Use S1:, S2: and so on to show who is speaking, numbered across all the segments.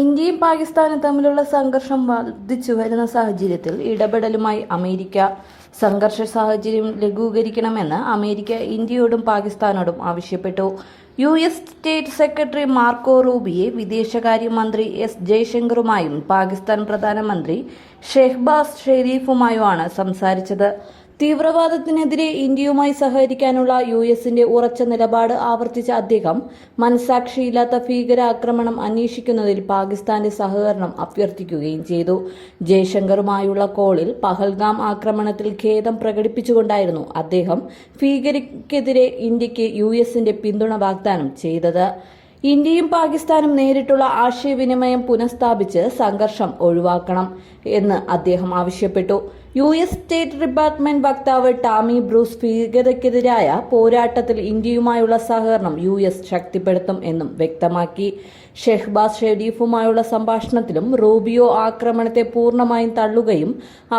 S1: ഇന്ത്യയും പാകിസ്ഥാനും തമ്മിലുള്ള സംഘർഷം വർദ്ധിച്ചു വരുന്ന സാഹചര്യത്തിൽ ഇടപെടലുമായി അമേരിക്ക സംഘർഷ സാഹചര്യം ലഘൂകരിക്കണമെന്ന് അമേരിക്ക ഇന്ത്യയോടും പാകിസ്ഥാനോടും ആവശ്യപ്പെട്ടു. U S state secretary Marco റൂബിയെ വിദേശകാര്യമന്ത്രി എസ് ജയശങ്കറുമായും പാകിസ്ഥാൻ പ്രധാനമന്ത്രി ഷെഹ്ബാസ് ഷെരീഫുമായുമാണ് സംസാരിച്ചത്. തീവ്രവാദത്തിനെതിരെ ഇന്ത്യയുമായി സഹകരിക്കാനുള്ള യു എസിന്റെ ഉറച്ച നിലപാട് ആവർത്തിച്ച അദ്ദേഹം മനസാക്ഷിയില്ലാത്ത ഭീകരാക്രമണം അന്വേഷിക്കുന്നതിൽ പാകിസ്ഥാന്റെ സഹകരണം അഭ്യർത്ഥിക്കുകയും ചെയ്തു. ജയശങ്കറുമായുള്ള കോളിൽ പഹൽഗാം ആക്രമണത്തിൽ ഖേദം പ്രകടിപ്പിച്ചുകൊണ്ടായിരുന്നു അദ്ദേഹം ഭീകരക്കെതിരെ ഇന്ത്യയ്ക്ക് യു എസിന്റെ പിന്തുണ വാഗ്ദാനം ചെയ്തത്. ഇന്ത്യയും പാകിസ്ഥാനും നേരിട്ടുള്ള ആശയവിനിമയം പുനഃസ്ഥാപിച്ച് സംഘർഷം ഒഴിവാക്കണം എന്ന് അദ്ദേഹം ആവശ്യപ്പെട്ടു. യു എസ് സ്റ്റേറ്റ് ഡിപ്പാർട്ട്മെന്റ് വക്താവ് ടാമി ബ്രൂസ് ഭീകരതയ്ക്കെതിരായ പോരാട്ടത്തിൽ ഇന്ത്യയുമായുള്ള സഹകരണം യു എസ് ശക്തിപ്പെടുത്തും എന്നും വ്യക്തമാക്കി. ഷെഹ്ബാസ് ഷെരീഫുമായുള്ള സംഭാഷണത്തിലും റൂബിയോ ആക്രമണത്തെ പൂർണമായും തള്ളുകയും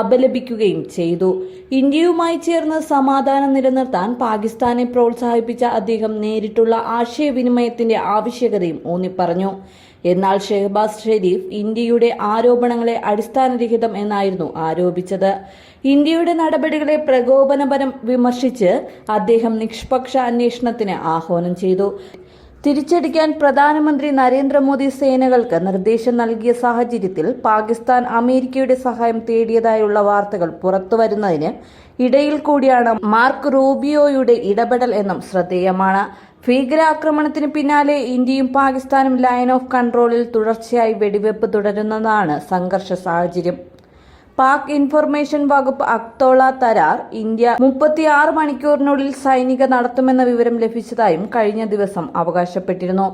S1: അപലപിക്കുകയും ചെയ്തു. ഇന്ത്യയുമായി ചേർന്ന് സമാധാനം നിലനിർത്താൻ പാകിസ്ഥാനെ പ്രോത്സാഹിപ്പിച്ച അദ്ദേഹം നേരിട്ടുള്ള ആശയവിനിമയത്തിന്റെ ആവശ്യകതയും ഊന്നിപ്പറഞ്ഞു. എന്നാൽ ഷെഹബാസ് ഷെരീഫ് ഇന്ത്യയുടെ ആരോപണങ്ങളെ അടിസ്ഥാനരഹിതം എന്നായിരുന്നു ആരോപിച്ചത്. ഇന്ത്യയുടെ നടപടികളെ പ്രകോപനപരം വിമർശിച്ച് അദ്ദേഹം നിഷ്പക്ഷ അന്വേഷണത്തിന് ആഹ്വാനം ചെയ്തു. തിരിച്ചടിക്കാൻ പ്രധാനമന്ത്രി നരേന്ദ്രമോദി സേനകൾക്ക് നിർദ്ദേശം നൽകിയ സാഹചര്യത്തിൽ പാകിസ്ഥാൻ അമേരിക്കയുടെ സഹായം തേടിയതായുള്ള വാർത്തകൾ പുറത്തുവരുന്നതിന് ഇടയിൽ കൂടിയാണ് മാർക്ക് റൂബിയോയുടെ ഇടപെടൽ എന്നും ശ്രദ്ധേയമാണ്. ഭീകരാക്രമണത്തിന് പിന്നാലെ ഇന്ത്യയും പാകിസ്ഥാനും ലൈൻ ഓഫ് കൺട്രോളിൽ തുടർച്ചയായി വെടിവെപ്പ് തുടരുന്നതാണ് സംഘർഷ സാഹചര്യം. പാക് ഇൻഫർമേഷൻ വകുപ്പ് അക്തോള തരാർ ഇന്ത്യ മുപ്പത്തിയാറ് മണിക്കൂറിനുള്ളിൽ സൈനിക നടത്തുമെന്ന വിവരം ലഭിച്ചതായും കഴിഞ്ഞ ദിവസം അവകാശപ്പെട്ടിരുന്നു.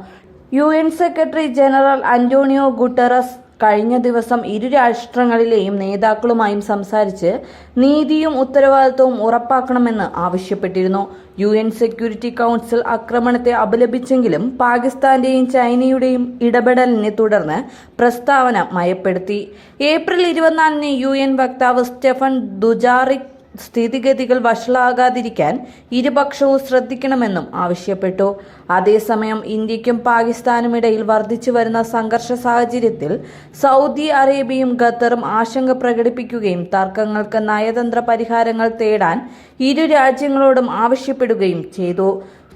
S1: U secretary general Antonio Guterres കഴിഞ്ഞ ദിവസം ഇരു രാഷ്ട്രങ്ങളിലെയും നേതാക്കളുമായും സംസാരിച്ച് നീതിയും ഉത്തരവാദിത്വവും ഉറപ്പാക്കണമെന്ന് ആവശ്യപ്പെട്ടിരുന്നു. യു എൻ സെക്യൂരിറ്റി കൗൺസിൽ ആക്രമണത്തെ അപലപിച്ചെങ്കിലും പാകിസ്ഥാന്റെയും ചൈനയുടെയും ഇടപെടലിനെ തുടർന്ന് പ്രസ്താവന മയപ്പെടുത്തി. ഏപ്രിൽ ഇരുപത്തിനാലിന് യു എൻ വക്താവ് സ്റ്റെഫൻ ദുജാറിക് സ്ഥിതിഗതികൾ വഷളാകാതിരിക്കാൻ ഇരുപക്ഷവും ശ്രദ്ധിക്കണമെന്നും ആവശ്യപ്പെട്ടു. അതേസമയം ഇന്ത്യക്കും പാകിസ്ഥാനും ഇടയിൽ വർദ്ധിച്ചു വരുന്ന സംഘർഷ സാഹചര്യത്തിൽ സൗദി അറേബ്യയും ഖത്തറും ആശങ്ക പ്രകടിപ്പിക്കുകയും തർക്കങ്ങൾക്ക് നയതന്ത്ര പരിഹാരങ്ങൾ തേടാൻ ഇരു രാജ്യങ്ങളോടും ആവശ്യപ്പെടുകയും ചെയ്തു.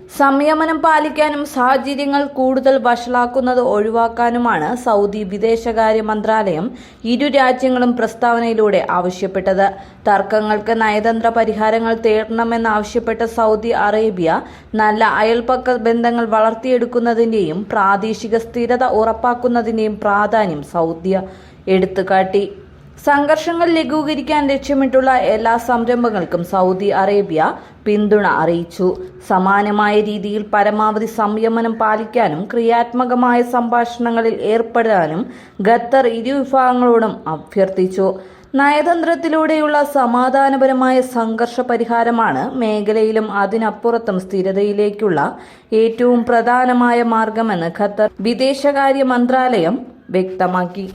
S1: സംയമനം പാലിക്കാനും സാഹചര്യങ്ങൾ കൂടുതൽ വഷളാക്കുന്നത് ഒഴിവാക്കാനുമാണ് സൗദി വിദേശകാര്യ മന്ത്രാലയം ഇരു രാജ്യങ്ങളും പ്രസ്താവനയിലൂടെ ആവശ്യപ്പെട്ടത്. തർക്കങ്ങൾക്ക് നയതന്ത്ര പരിഹാരങ്ങൾ തേടണമെന്നാവശ്യപ്പെട്ട സൗദി അറേബ്യ നല്ല അയൽപക്ക ബന്ധങ്ങൾ വളർത്തിയെടുക്കുന്നതിന്റെയും പ്രാദേശിക സ്ഥിരത ഉറപ്പാക്കുന്നതിന്റെയും പ്രാധാന്യം സൗദി എടുത്തുകാട്ടി. സംഘർഷങ്ങൾ ലഘൂകരിക്കാൻ ലക്ഷ്യമിട്ടുള്ള എല്ലാ സംരംഭങ്ങൾക്കും സൗദി അറേബ്യ പിന്തുണ അറിയിച്ചു. സമാനമായ രീതിയിൽ പരമാവധി സംയമനം പാലിക്കാനും ക്രിയാത്മകമായ സംഭാഷണങ്ങളിൽ ഏർപ്പെടാനും ഖത്തർ ഇരു വിഭാഗങ്ങളോടും അഭ്യർത്ഥിച്ചു. നയതന്ത്രത്തിലൂടെയുള്ള സമാധാനപരമായ സംഘർഷ പരിഹാരമാണ് മേഖലയിലും അതിനപ്പുറത്തും സ്ഥിരതയിലേക്കുള്ള ഏറ്റവും പ്രധാനമായ മാർഗമെന്ന് ഖത്തർ വിദേശകാര്യ മന്ത്രാലയം വ്യക്തമാക്കി.